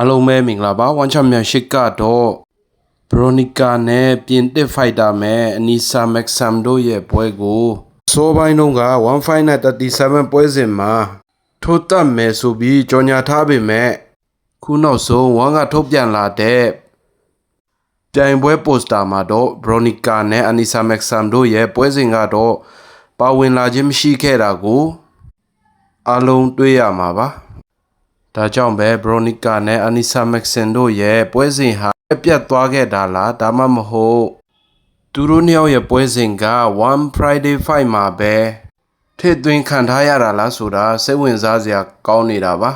အလုံးမဲမင်္ဂလာပါ1 Championship ကတော့ဘရိုနီကာနဲ့ပြင်တစ်ဖိုက်တာမဲ့အနီဆာမက်ဆမ်တို့ရဲ့ပွဲကိုဆိုပိုင်းတုန်းက1 Final 37ပွဲစဉ်မှာထိုးတက်မယ်ဆိုပြီးကြော်ညာထားပေမဲ့ခုနောက်ဆုံးဝမ်ကထုတ်ပြန်လာတဲ့ပြိုင်ပွဲပိုစတာမှာတော့ဘရိုနီကာနဲ့အနီဆာမက်ဆမ်တို့ရဲ့ပွဲစဉ်ကတော့ပါဝင်လာခြင်းမရှိခဲ့တာကိုအလုံးတွေ့ရမှာပါ ဒါကြောင့်ပဲဘရိုနီကာနဲ့အနီဆာမက်ဆင်တို့ရဲ့ပွဲစဉ်ဟာပြတ်သွားခဲ့တာလားဒါမှမဟုတ်သူတို့နှစ်ယောက်ရဲ့ပွဲစဉ်က1 Friday Fight မှာပဲထည့်သွင်းခံထားရတာလားဆိုတာစိတ်ဝင်စားစရာကောင်းနေတာပါ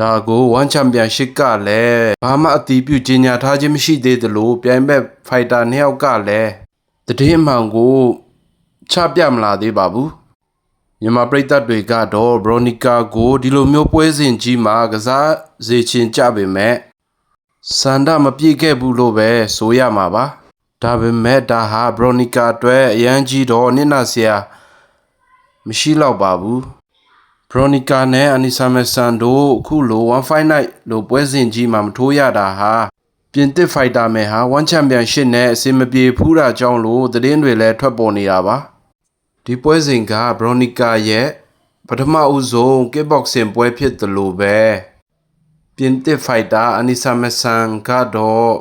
ဒါကို1 Championship ကလည်းဘာမှအတီးပြုကြီးညာထားခြင်းမရှိသေးသလိုပြိုင်ဘက်ဖိုက်တာနှစ်ယောက်ကလည်းတည်င်းမှန်ကိုချပြမလာသေးပါဘူး မြန်မာပရိသတ်တွေကတော့ဘရိုနီကာကိုဒီလိုမျိုးပွဲစဉ်ကြီးမှာကစားစေချင်ကြပေမဲ့စန္ဒမပြည့်ခဲ့ဘူးလို့ပဲဆိုရမှာပါဒါပေမဲ့ဒါဟာဘရိုနီကာအတွက်အရန်ကြီးတော့နစ်နာစရာမရှိတော့ပါဘူးဘရိုနီကာနဲ့အနီဆာမက်ဆန်တို့အခုလို1 fight night လိုပွဲစဉ်ကြီးမှာမထိုးရတာဟာပြင်သစ်ဖိုက်တာမယ်ဟာ1ချန်ပီယံရှစ်နဲ့အစင်မပြေဖူးတာကြောင့်လို့သတင်းတွေလည်းထွက်ပေါ်နေတာပါ ဒီပွဲစဉ်ကဘရိုနီကာရဲ့ပထမဦးဆုံး kickboxing ပွဲဖြစ်တယ်လို့ပဲပြင်သစ်ဖိုက်တာအနီဆာမဆန်ကတော့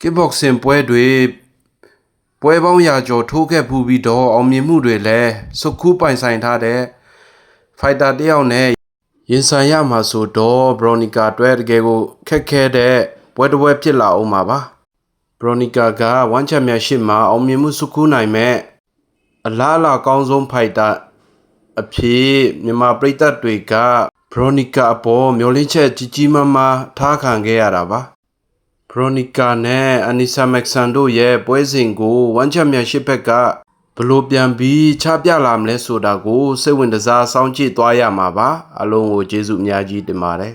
kickboxing ပွဲတွေပွဲပေါင်းရာကျော်ထိုးခဲ့ဖူးပြီးတော့အောင်မြင်မှုတွေလည်းစုခုပိုင်ဆိုင်ထားတဲ့ဖိုက်တာတစ်ယောက်နဲ့ရင်ဆိုင်ရမှာဆိုတော့ဘရိုနီကာအတွက်တကယ်ကိုခက်ခဲတဲ့ပွဲတစ်ပွဲဖြစ်လာအောင်ပါပါဘရိုနီကာက1ချန်ပီယံရှစ်မှာအောင်မြင်မှုစုခုနိုင်မဲ့ အလားအလာကောင်းဆုံးဖိုက်တာအဖြစ်မြန်မာပြည်သက်တွေကဘရိုနီကာအပေါ်မျောလင်းချက်ကြီးကြီးမားမားထားခံခဲ့ရတာပါဘရိုနီကာနဲ့အနီဆာမက်ဆန်တို့ရဲ့ပွဲစဉ်ကိုဝမ်ချန်ပီယံရှစ်ဘက်ကဘလို့ပြန်ပြီးချပြလာမလဲဆိုတာကိုစိတ်ဝင်စားစောင့်ကြည့်သွားရမှာပါအလုံးကိုကျေးဇူးအများကြီးတင်ပါတယ်